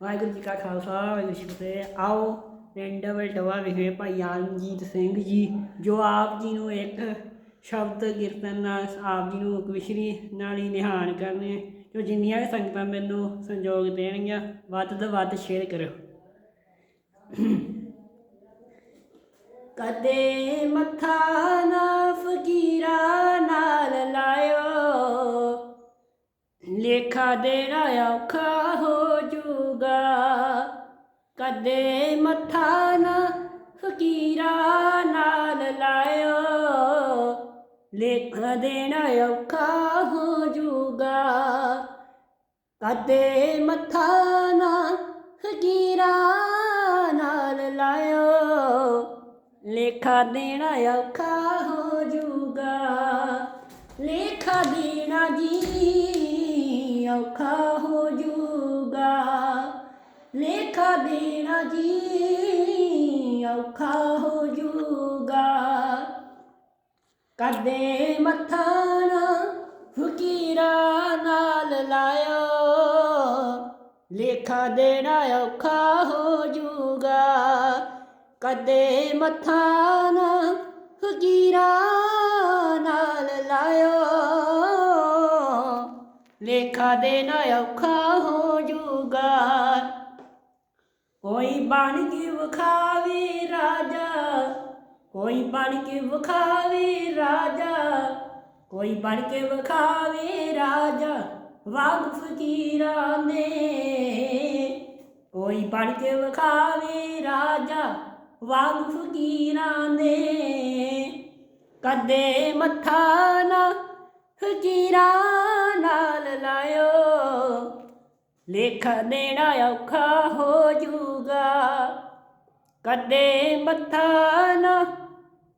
ਵਾਹਿਗੁਰੂ ਜੀ ਕਾ ਖਾਲਸਾ, ਵਾਹਿਗੁਰੂ ਜੀ ਕੀ ਫਤਿਹ। ਆਓ ਪਿੰਡ ਵਲਟਵਾ ਵਿਖੇ ਭਾਈ ਆਨਜੀਤ ਸਿੰਘ ਜੀ, ਜੋ ਆਪ ਜੀ ਨੂੰ ਇੱਕ ਸ਼ਬਦ ਕੀਰਤਨ ਨਾਲ, ਆਪ ਜੀ ਨੂੰ ਕਵਿਸ਼ਰੀ ਨਾਲ ਹੀ ਨਿਹਾਨ ਕਰਨੇ ਜੋ ਜਿੰਨੀਆਂ ਵੀ ਸੰਗਤਾਂ ਮੈਨੂੰ ਸੰਯੋਗ ਦੇਣਗੀਆਂ, ਵੱਧ ਤੋਂ ਵੱਧ ਸ਼ੇਅਰ ਕਰੋ ਕਦੇ ਮੱਥਾ ਨਾ ਫਕੀਰਾ ਨਾਲ ਲਾਇਓ, ਲੇਖਾ ਦੇਣਾ ਔਖਾ ਹੋ ਜੂਗਾ ਕਦੇ ਮੱਥਾ ਨਾ ਫਕੀਰਾ ਨਾਲ ਲਾਇਓ। ਲੇਖਾ ਦੇਣਾ ਔਖਾ ਹੋ ਜੂਗਾ ਕਦੇ ਮੱਥਾ ਨਾ ਫਕੀਰਾ ਨਾਲ ਲਾਇਓ। ਲੇਖਾ ਦੇਣਾ ਔਖਾ ਹੋ ਜੂਗਾ ਲੇਖਾ ਦੇਣਾ ਜੀ ਔਖਾ ਹੋ ਜੂਗਾ ਲੇਖਾ ਦੇਣਾ ਜੀ, ਔਖਾ ਹੋ ਜੂਗਾ। ਕਦੇ ਮੱਥਾ ਨਾ ਫਕੀਰਾ ਨਾਲ ਲਾਇਓ, ਲੇਖਾ ਦੇਣਾ ਔਖਾ ਹੋ ਜੂਗਾ। ਕਦੇ ਮੱਥਾ ਨਾ ਫਕੀਰਾਂ ਨਾਲ ਲਾਇਓ, ਲੇਖਾ ਦੇਣਾ ਔਖਾ ਹੋ ਜੂਗਾ। ਕੋਈ ਬਣ ਕੇ ਵਖਾਵੇ ਰਾਜਾ, ਕੋਈ ਬਣ ਕੇ ਵਖਾਵੇ ਰਾਜਾ, ਕੋਈ ਬਣ ਕੇ ਵਿਖਾਵੇ ਰਾਜਾ, ਵਾਗ ਫਕੀਰਾਂ ਨੇ। ਕੋਈ ਬਣ ਕੇ ਵਖਾਵੇ ਰਾਜਾ, ਵਾਗ ਫਕੀਰਾਂ ਨੇ। ਕਦੇ ਮੱਥਾ ਨਾ ਫਕੀਰਾਂ ਨਾਲ ਲਾਇਓ, ਲੇਖ ਦੇਣਾ ਔਖਾ ਹੋ ਜੂਗਾ ਕਦੇ ਮੱਥਾ ਨਾ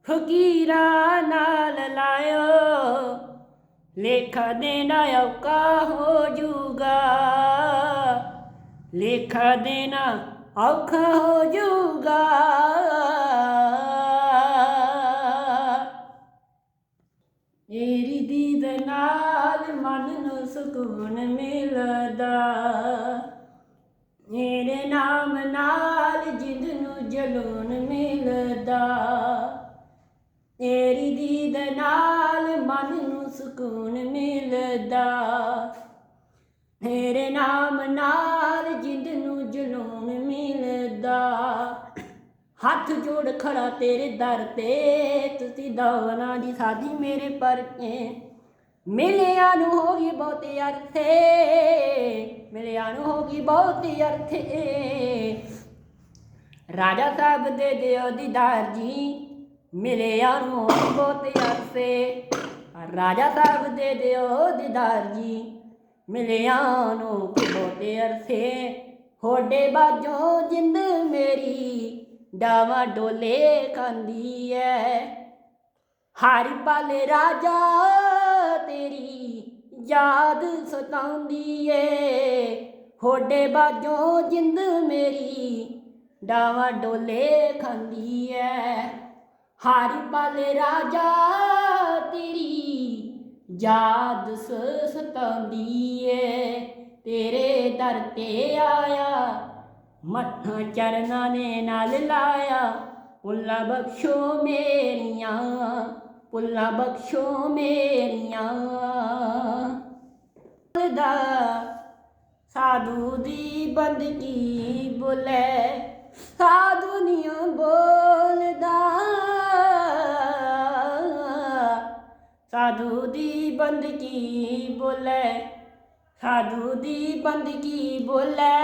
ਫਕੀਰਾ ਨਾਲ ਲਾਇਓ। ਲੇਖਾ ਦੇਣਾ ਔਖਾ ਹੋ ਜੂਗਾ। ਲੇਖਾ ਦੇਣਾ ਔਖਾ ਹੋ ਜੂਗਾ। ਮੇਰੀ ਦੀਦ ਨਾਲ ਮਨ ਨੂੰ ਸਕੂਨ ਮਿਲਦਾ। ਮੇਰੇ ਨਾਮ ਨਾਲ ਜਿੰਦ ਮਿਲਦਾ। ਤੇਰੀ ਦੀਦ ਨਾਲ ਮਨ ਨੂੰ ਸਕੂਨ ਮਿਲਦਾ। ਤੇਰੇ ਨਾਮ ਨਾਲ ਜਿੰਦ ਨੂੰ ਜਲੂਨ ਮਿਲਦਾ। ਹੱਥ ਜੋੜ ਖੜਾ ਤੇਰੇ ਦਰ ਤੇ। ਤੁਸੀਂ ਦਵਨਾ ਦੀ ਸਾਦੀ ਮੇਰੇ ਪਰਕੇ ਮਿਲਿਆ ਨੂੰ ਹੋ ਗਈ ਬਹੁਤੇ ਅਰਥੇ। ਮਿਲਿਆ ਨੂੰ ਹੋ ਗਈ ਬਹੁਤੇ ਅਰਥੇ। ਰਾਜਾ ਸਾਹਿਬ ਦੇ ਦਿਓ ਦੀਦਾਰ ਜੀ, ਮਿਲਿਆ ਨੂੰ ਹੋ ਗਈ ਬਹੁਤੇ ਅਰਥੇ ਰਾਜਾ ਸਾਹਿਬ ਦੇ ਦਿਓ ਦੀਦਾਰ ਜੀ, ਮਿਲਿਆ ਨੂੰ ਬਹੁਤੇ ਅਰਸੇ। ਹੋਡੇ ਬਾਜੋ ਜਿੰਦ ਮੇਰੀ, ਡਾਵਾ ਡੋਲੇ ਖਾਂਦੀ ਐ। ਹਰ ਪਲ ਰਾਜਾ ਤੇਰੀ, ਯਾਦ ਸਤਾਉਂਦੀ ਏ। ਹੋਡੇ ਬਾਜੋ ਜਿੰਦ ਮੇਰੀ ਡਾਵਾ ਡੋਲੇ ਖਾਂਦੀ ਐ ਹਰ ਪਲ ਰਾਜਾ ਤੇਰੀ ਯਾਦ ਸਤਾਉਂਦੀ ਏ ਤੇਰੇ ਦਰ ਤੇ ਆਇਆ ਮੱਥਾ ਚਰਨਾਂ ਨੇ ਨਾਲ ਲਾਇਆ। ਪੁੱਲਾ ਬਖਸ਼ੋ ਮੇਰੀਆਂ, ਪੁੱਲਾ ਬਖਸ਼ੋ ਮੇਰੀਆਂ। ਦਾ ਸਾਧੂ ਦੀ ਬੰਦਗੀ ਬੋਲੇ। ਬੰਦਗੀ ਬੋਲੇ? ਸਾਧੂ ਦੀ ਬੰਦਗੀ ਬੋਲੇ?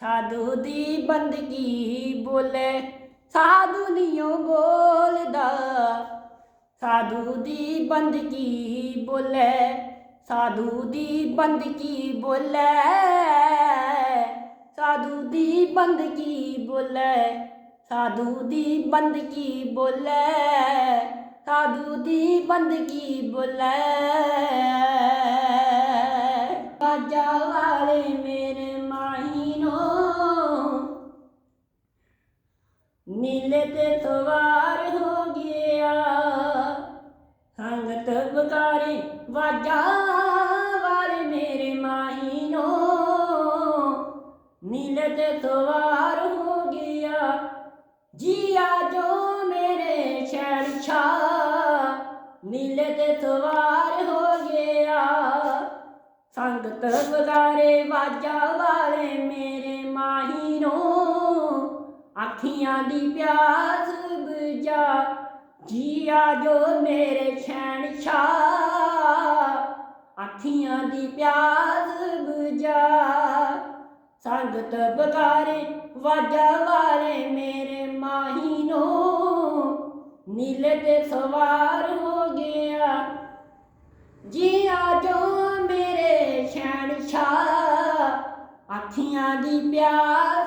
ਸਾਧੂ ਦੀ ਬੰਦਗੀ ਬੋਲੇ? ਸਾਧੂ ਨੀਓ ਬੋਲਦਾ। ਸਾਧੂ ਦੀ ਬੰਦਗੀ ਬੋਲੇ? ਸਾਧੂ ਦੀ ਬੰਦਗੀ ਬੋਲੇ? ਸਾਧੂ ਦੀ ਬੰਦਗੀ ਬੋਲੇ? ਸਾਧੂ ਦੀ ਬੰਦਗੀ ਬੋਲੇ? ਸਾਧੂ ਦੀ ਬੰਦਗੀ ਬੋਲੇ। ਬਾਜਾ ਵਾਲੇ ਮੇਰੇ ਮਾਹੀਨੋ ਨੀਲੇ ਤੇ ਸਵਾਰ ਹੋ ਗਿਆ। ਸੰਗਤ ਬਕਾਰੇ ਵਾਜਾ ਵਾਲੇ ਮੇਰੇ ਮਾਹੀਨੋ ਨੀਲੇ ਤੇ ਸਵਾਰ ਨੀਲੇ ਤੇ ਸਵਾਰ ਹੋ ਗਿਆ। ਸੰਗਤ ਵਗਾਰੇ ਵਾਜਾ ਵਾਲੇ ਮੇਰੇ ਮਾਹੀ ਨੂੰ ਅੱਖੀਆਂ ਦੀ ਪਿਆਸ ਬੁਝਾ। ਜੀਆ ਜੋ ਮੇਰੇ ਸ਼ਹਿਨशाह ਅੱਖੀਆਂ ਦੀ ਪਿਆਸ ਬੁਝਾ। ਸੰਗਤ ਬਗਾਰੇ ਵਾਜਾ ਵਾਲੇ ਮੇਰੇ ਮਾਹੀ ਨੂੰ ਨੀਲੇ ਤੇ ਸਵਾਰ ਹੋ ਗਿਆ। ਜੀ ਆ ਜੋ ਮੇਰੇ ਸ਼ਹਿਨशाह ਅੱਖੀਆਂ ਦੀ ਪਿਆਰ